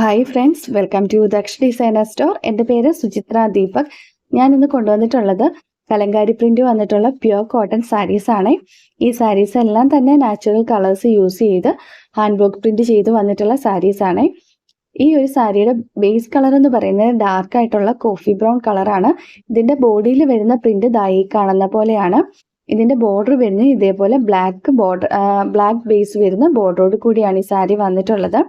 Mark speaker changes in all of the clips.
Speaker 1: Hi friends welcome to Daksha designer store എന്റെ പേര് സുചിത്ര ദീപക്. ഞാൻ ഇന്ന് കൊണ്ടുവന്നിട്ടുള്ളത് കലങ്കാരി പ്രിന്റ് വന്നിട്ടുള്ള പ്യുവർ കോട്ടൺ സാരീസ് ആണ്. ഈ സാരീസ് എല്ലാം തന്നെ നാച്ചുറൽ കളേഴ്സ് യൂസ് ചെയ്ത് ഹാൻഡ് വർക്ക് പ്രിന്റ് ചെയ്ത് വന്നിട്ടുള്ള സാരീസ് ആണ്. ഈ ഒരു സാരിയുടെ ബേസ് കളർ എന്ന് പറയുന്നത് ഡാർക്ക് ആയിട്ടുള്ള കോഫി ബ്രൗൺ കളറാണ് ഇതിന്റെ ബോഡിയിൽ വരുന്ന പ്രിന്റ് ദായി കാണുന്ന പോലെയാണ്. ഇതിന്റെ ബോർഡർ വരുന്നത് ഇതേപോലെ ബ്ലാക്ക് ബോർഡർ ബ്ലാക്ക് ബേസ് വരുന്ന ബോർഡറോട് കൂടിയാണ് ഈ സാരി വന്നിട്ടുള്ളത്.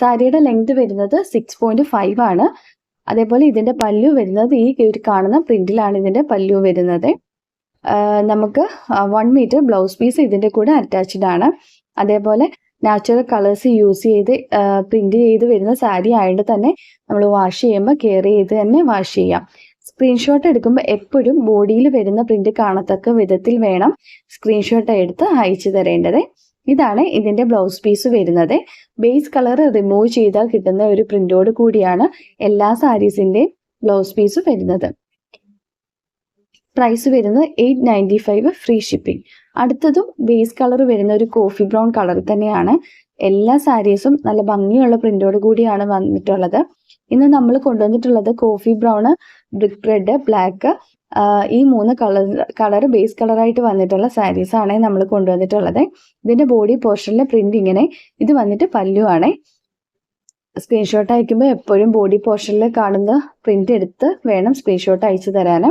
Speaker 1: സാരിയുടെ ലെങ്ത് വരുന്നത് സിക്സ് പോയിന്റ് ഫൈവ് ആണ്. അതേപോലെ ഇതിന്റെ പല്ലു വരുന്നത് ഈ ഒരു കാണുന്ന പ്രിന്റിലാണ് ഇതിന്റെ പല്ലു വരുന്നത്. നമുക്ക് വൺ മീറ്റർ ബ്ലൗസ് പീസ് ഇതിന്റെ കൂടെ അറ്റാച്ച്ഡ് ആണ്. അതേപോലെ നാച്ചുറൽ കളേഴ്സ് യൂസ് ചെയ്ത് പ്രിന്റ് ചെയ്ത് വരുന്ന സാരി ആയതുകൊണ്ട് തന്നെ നമ്മൾ വാഷ് ചെയ്യുമ്പോൾ കെയർ ചെയ്ത് തന്നെ വാഷ് ചെയ്യാം. സ്ക്രീൻഷോട്ട് എടുക്കുമ്പോൾ എപ്പോഴും ബോഡിയിൽ വരുന്ന പ്രിന്റ് കാണത്തക്ക വിധത്തിൽ വേണം സ്ക്രീൻഷോട്ട് എടുത്ത് അയച്ചു തരേണ്ടത്. ഇതാണ് ഇതിന്റെ ബ്ലൗസ് പീസ് വരുന്നത്. ബേസ് കളർ റിമൂവ് ചെയ്താൽ കിട്ടുന്ന ഒരു പ്രിന്റോട് കൂടിയാണ് എല്ലാ സാരീസിന്റെയും ബ്ലൗസ് പീസ് വരുന്നത്. പ്രൈസ് വരുന്നത് eight ninety five free shipping അടുത്തതും ബേസ് കളർ വരുന്ന ഒരു കോഫി ബ്രൗൺ കളർ തന്നെയാണ്. എല്ലാ സാരീസും നല്ല ഭംഗിയുള്ള പ്രിന്റോട് കൂടിയാണ് വന്നിട്ടുള്ളത്. ഇന്ന് നമ്മൾ കൊണ്ടുവന്നിട്ടുള്ളത് coffee brown brick red black ഈ മൂന്ന് കളർ കളർ ബേസ് കളറായിട്ട് വന്നിട്ടുള്ള സാരീസ് ആണ് നമ്മൾ കൊണ്ടുവന്നിട്ടുള്ളത്. ഇതിന്റെ ബോഡി പോർഷനിലെ പ്രിന്റ് ഇങ്ങനെ ഇത് വന്നിട്ട് പല്ലു ആണ്. സ്ക്രീൻഷോട്ട് അയക്കുമ്പോൾ എപ്പോഴും ബോഡി പോർഷനിൽ കാണുന്ന പ്രിന്റ് എടുത്ത് വേണം സ്ക്രീൻഷോട്ട് അയച്ചു തരാൻ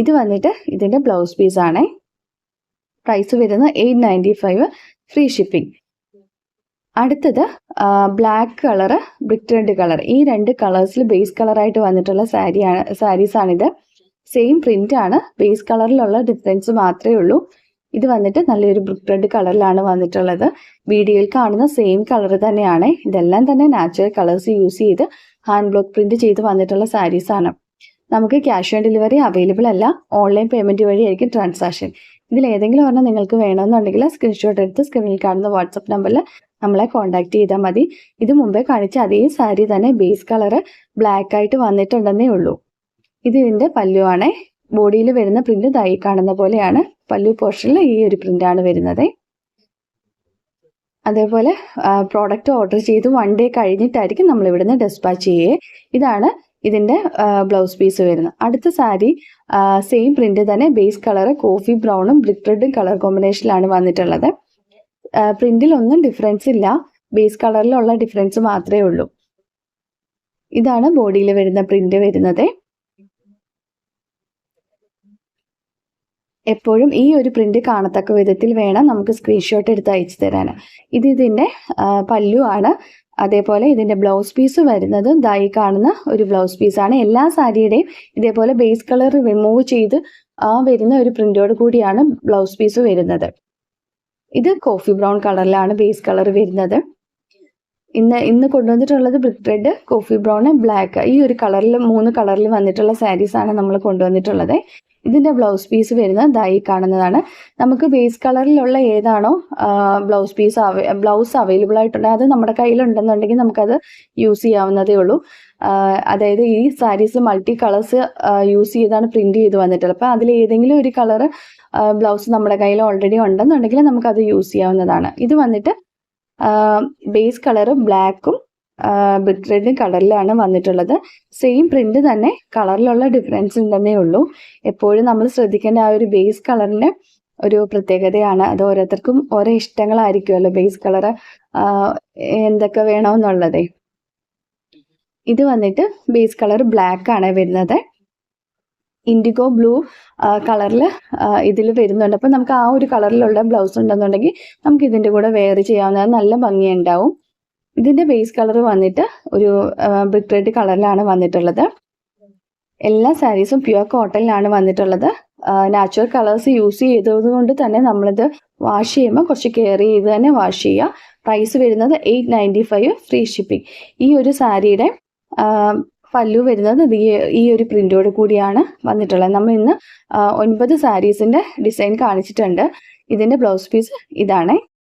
Speaker 1: ഇത് വന്നിട്ട് ഇതിന്റെ ബ്ലൗസ് പീസ് ആണ്. പ്രൈസ് വരുന്നത് eight ninety five free shipping അടുത്തത് black colour brick red colour ഈ രണ്ട് കളേഴ്സിൽ ബേസ് കളറായിട്ട് വന്നിട്ടുള്ള സാരിയാണ് സാരീസാണിത് സെയിം പ്രിന്റ് ആണ്. ബേസ് കളറിലുള്ള ഡിഫറൻസ് മാത്രമേ ഉള്ളൂ. ഇത് വന്നിട്ട് നല്ലൊരു ബ്രിക്ക് റെഡ് കളറിലാണ് വന്നിട്ടുള്ളത്. വീഡിയോയിൽ കാണുന്ന സെയിം കളർ തന്നെയാണ്. ഇതെല്ലാം തന്നെ നാച്ചുറൽ കളേഴ്സ് യൂസ് ചെയ്ത് ഹാൻഡ് ബ്ലോക്ക് പ്രിന്റ് ചെയ്ത് വന്നിട്ടുള്ള സാരീസ് ആണ്. നമുക്ക് ക്യാഷ് ഓൺ ഡെലിവറി അവൈലബിൾ അല്ല. ഓൺലൈൻ പേയ്മെന്റ് വഴിയായിരിക്കും ട്രാൻസാക്ഷൻ ഇതിൽ ഏതെങ്കിലും ഒരെണ്ണം നിങ്ങൾക്ക് വേണമെന്നുണ്ടെങ്കിൽ സ്ക്രീൻഷോട്ട് എടുത്ത് സ്ക്രീനിൽ കാണുന്ന വാട്സപ്പ് നമ്പറിൽ നമ്മളെ കോൺടാക്ട് ചെയ്താൽ മതി. ഇത് മുമ്പേ കാണിച്ച അതേ സാരി തന്നെ ബേസ് കളർ ബ്ലാക്ക് ആയിട്ട് വന്നിട്ടുണ്ടെന്നേ ഉള്ളൂ. ഇത് ഇതിന്റെ പല്ലുവാണ്. ബോഡിയിൽ വരുന്ന പ്രിന്റ് തായി കാണുന്ന പോലെയാണ്. പല്ലു പോർഷനിൽ ഈ ഒരു പ്രിന്റാണ് വരുന്നത്. അതേപോലെ പ്രോഡക്റ്റ് ഓർഡർ ചെയ്ത് വൺ ഡേ കഴിഞ്ഞിട്ടായിരിക്കും നമ്മൾ ഇവിടുന്ന് ഡെസ്പാച്ച് ചെയ്യേ. ഇതാണ് ഇതിന്റെ ബ്ലൗസ് പീസ് വരുന്നത്. അടുത്ത സാരി സെയിം പ്രിന്റ് തന്നെ ബേസ് കളർ കോഫി ബ്രൗണും ബ്ലിക് റെഡും കളർ കോമ്പിനേഷനിലാണ് വന്നിട്ടുള്ളത്. പ്രിന്റിൽ ഒന്നും ഡിഫറൻസ് ഇല്ല. ബേസ് കളറിലുള്ള ഡിഫറൻസ് മാത്രമേ ഉള്ളൂ. ഇതാണ് ബോഡിയിൽ വരുന്ന പ്രിന്റ് വരുന്നത്. എപ്പോഴും ഈ ഒരു പ്രിന്റ് കാണത്തക്ക വിധത്തിൽ വേണം നമുക്ക് സ്ക്രീൻഷോട്ട് എടുത്ത് അയച്ചു തരാൻ ഇത് ഇതിന്റെ പല്ലു ആണ്. അതേപോലെ ഇതിന്റെ ബ്ലൗസ് പീസ് വരുന്നത് ഇതായി കാണുന്ന ഒരു ബ്ലൗസ് പീസാണ് എല്ലാ സാരിയുടെയും ഇതേപോലെ ബേസ് കളർ റിമൂവ് ചെയ്ത് വരുന്ന ഒരു പ്രിന്റോട് കൂടിയാണ് ബ്ലൗസ് പീസ് വരുന്നത്. ഇത് കോഫി ബ്രൗൺ കളറിലാണ് ബേസ് കളർ വരുന്നത്. ഇന്ന് ഇന്ന് കൊണ്ടുവന്നിട്ടുള്ളത് brick red coffee brown black ഈ ഒരു കളറിൽ മൂന്ന് കളറിൽ വന്നിട്ടുള്ള സാരീസ് ആണ് നമ്മൾ കൊണ്ടുവന്നിട്ടുള്ളത്. ഇതിന്റെ ബ്ലൗസ് പീസ് വരുന്നത് ഇതായി കാണുന്നതാണ്. നമുക്ക് ബേസ് കളറിലുള്ള ഏതാണോ ബ്ലൗസ് പീസ് ബ്ലൗസ് അവൈലബിൾ ആയിട്ടുണ്ടെങ്കിൽ അത് നമ്മുടെ കയ്യിലുണ്ടെന്നുണ്ടെങ്കിൽ നമുക്കത് യൂസ് ചെയ്യാവുന്നതേ ഉള്ളൂ. അതായത് ഈ സാരീസ് മൾട്ടി കളേഴ്സ് യൂസ് ചെയ്താണ് പ്രിന്റ് ചെയ്ത് വന്നിട്ടുള്ളത്. അപ്പോൾ അതിൽ ഏതെങ്കിലും ഒരു കളർ ബ്ലൗസ് നമ്മുടെ കയ്യിൽ ഓൾറെഡി ഉണ്ടെന്നുണ്ടെങ്കിൽ നമുക്കത് യൂസ് ചെയ്യാവുന്നതാണ്. ഇത് വന്നിട്ട് ബേസ് കളർ ബ്ലാക്കും റെഡ് കളറിലാണ് വന്നിട്ടുള്ളത്. സെയിം പ്രിന്റ് തന്നെ കളറിലുള്ള ഡിഫറൻസ് ഉണ്ടെന്നേ ഉള്ളൂ. എപ്പോഴും നമ്മൾ ശ്രദ്ധിക്കേണ്ട ആ ഒരു ബേസ് കളറിന്റെ ഒരു പ്രത്യേകതയാണ്. അത് ഓരോരുത്തർക്കും ഓരോ ഇഷ്ടങ്ങളായിരിക്കുമല്ലോ ബേസ് കളർ എന്തൊക്കെ വേണമെന്നുള്ളതേ. ഇത് വന്നിട്ട് ബേസ് കളർ ബ്ലാക്ക് ആണ് വരുന്നത്. ഇൻഡിഗോ ബ്ലൂ കളറിൽ ഇതിൽ വരുന്നുണ്ട്. അപ്പം നമുക്ക് ആ ഒരു കളറിലുള്ള ബ്ലൗസ് ഉണ്ടെന്നുണ്ടെങ്കിൽ നമുക്ക് ഇതിന്റെ കൂടെ വെയർ ചെയ്യാവുന്നത് നല്ല ഭംഗിയുണ്ടാവും. ഇതിന്റെ ബേസ് കളർ വന്നിട്ട് ഒരു ബ്രിക്ക് റെഡ് കളറിലാണ് വന്നിട്ടുള്ളത്. എല്ലാ സാരീസും പ്യുവർ കോട്ടണിലാണ് വന്നിട്ടുള്ളത്. നാച്ചുറൽ കളേഴ്സ് യൂസ് ചെയ്തത് കൊണ്ട് തന്നെ നമ്മളിത് വാഷ് ചെയ്യുമ്പോൾ കുറച്ച് കെയർ ചെയ്ത് തന്നെ വാഷ് ചെയ്യുക. പ്രൈസ് വരുന്നത് eight ninety five free shipping ഈ ഒരു സാരിയുടെ പല്ലു വരുന്നത് ഈ ഒരു പ്രിന്റോട് കൂടിയാണ് വന്നിട്ടുള്ളത്. നമ്മൾ ഇന്ന് ഒൻപത് സാരീസിന്റെ ഡിസൈൻ കാണിച്ചിട്ടുണ്ട്. ഇതിന്റെ ബ്ലൗസ് പീസ് ഇതാണ്.